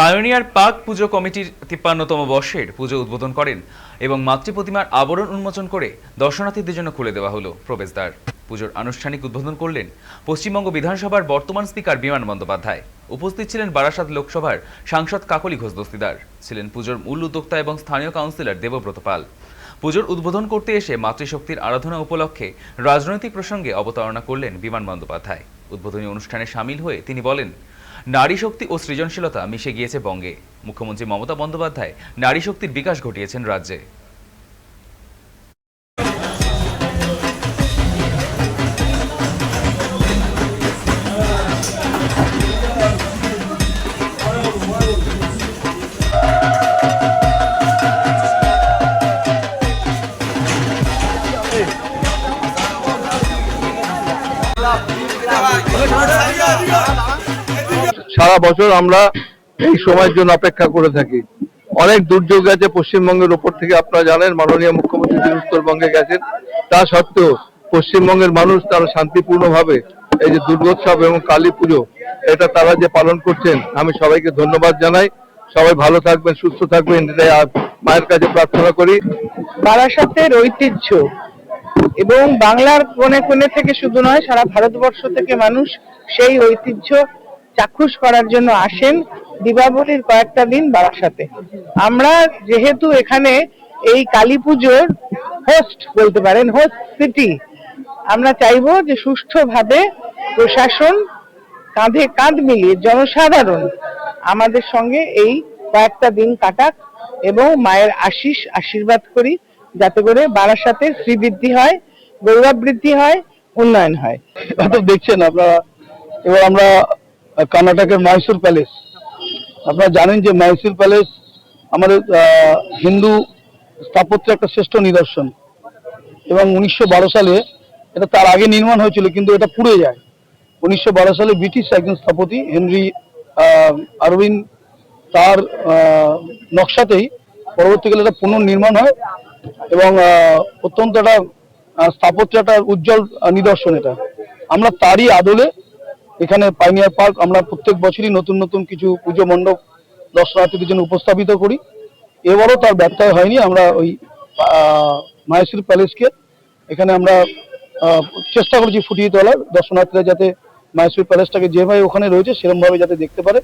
Pioneer পাক পুজো কমিটির তিপ্পান্নতম বর্ষের পুজো উদ্বোধন করেন এবং মাতৃ প্রতিমার আবরণ উন্মোচন করে দর্শনার্থীদের জন্য খুলে দেওয়া হলো প্রবেশদ্বার। পুজোর আনুষ্ঠানিক উদ্বোধন করলেন পশ্চিমবঙ্গ বিধানসভার বর্তমান স্পিকার বিমান বন্দ্যোপাধ্যায়। উপস্থিত ছিলেন বারাসাত লোকসভার সাংসদ কাকলি ঘোষ দস্তিদার, ছিলেন পুজোর মূল উদ্যোক্তা এবং স্থানীয় কাউন্সিলর দেবব্রত পাল। পুজোর উদ্বোধন করতে এসে মাতৃশক্তির আরাধনা উপলক্ষে রাজনৈতিক প্রসঙ্গে অবতারণা করলেন বিমান বন্দ্যোপাধ্যায়। উদ্বোধনী অনুষ্ঠানে সামিল হয়ে তিনি বলেন নারী শক্তি ও সৃজনশীলতা মিশে গিয়েছে বঙ্গে। মুখ্যমন্ত্রী মমতা বন্দ্যোপাধ্যায় নারী শক্তির বিকাশ ঘটিয়েছেন রাজ্যে। সারা বছর আমরা এই সময়ের জন্য অপেক্ষা করে থাকি। অনেক দুর্যোগ গেছে পশ্চিমবঙ্গের উপর থেকে, আপনারা জানেন, মাননীয় মুখ্যমন্ত্রী উত্তরবঙ্গে গেছেন, তা সত্ত্বেও পশ্চিমবঙ্গের মানুষ তারা শান্তিপূর্ণভাবে এই যে দুর্গোৎসব এবং কালী পুজো, এটা তারা যে পালন করছেন, আমি সবাইকে ধন্যবাদ জানাই। সবাই ভালো থাকবেন, সুস্থ থাকবেন, এটাই মায়ের কাছে প্রার্থনা করি। বারাসাতের ঐতিহ্য এবং বাংলার কোণে কোণে থেকে শুধু নয়, সারা ভারতবর্ষ থেকে মানুষ সেই ঐতিহ্য চাক্ষুষ করার জন্য আসেন দীপাবলির কয়েকটা দিন বারাসাতে আমরা যেহেতু এখানে এই কালী পুজোর হোস্ট বলতে পারেন হোস্ট সিটি আমরা চাইব যে সুষ্ঠুভাবে প্রশাসন কাঁধে কাঁধ মিলিয়ে জনসাধারণ আমাদের সঙ্গে এই কয়েকটা দিন কাটাক এবং মায়ের আশিস আশীর্বাদ করি, যাতে করে বারাসাতের শ্রীবৃদ্ধি হয় গৌরব বৃদ্ধি হয়, উন্নয়ন হয়। দেখছেন আপনারা, এবার আমরা কর্ণাটকের মাইসুর প্যালেস আপনারা জানেন যে মাইসুর প্যালেস আমাদের হিন্দু স্থাপত্যের একটা শ্রেষ্ঠ নিদর্শন। এবং উনিশশো বারো সালে এটা তার আগে নির্মাণ হয়েছিল, কিন্তু এটা পুড়ে যায়। উনিশশো বারো সালে ব্রিটিশ একজন স্থপতি হেনরি আরউইন তার নকশাতেই পরবর্তীকালে এটা পুনর্নির্মাণ হয় এবং অত্যন্ত একটা স্থাপত্য একটা উজ্জ্বল নিদর্শন এটা। আমরা তারই আদলে এখানে পাইনিয়ার পার্ক, আমরা প্রত্যেক বছরই নতুন নতুন কিছু পুজো মণ্ডপ, দর্শনার্থীদের জন্য উপস্থাপিত করি। এবারও তার ব্যর্থায় হয়নি, আমরা ওই মাহেশ্বরী প্যালেসকে এখানে আমরা চেষ্টা করেছি ফুটিয়ে তোলার। দর্শনার্থীরা যাতে মাহেশ্বর প্যালেসটাকে যেভাবে ওখানে রয়েছে, সেরমভাবে যাতে দেখতে পারে।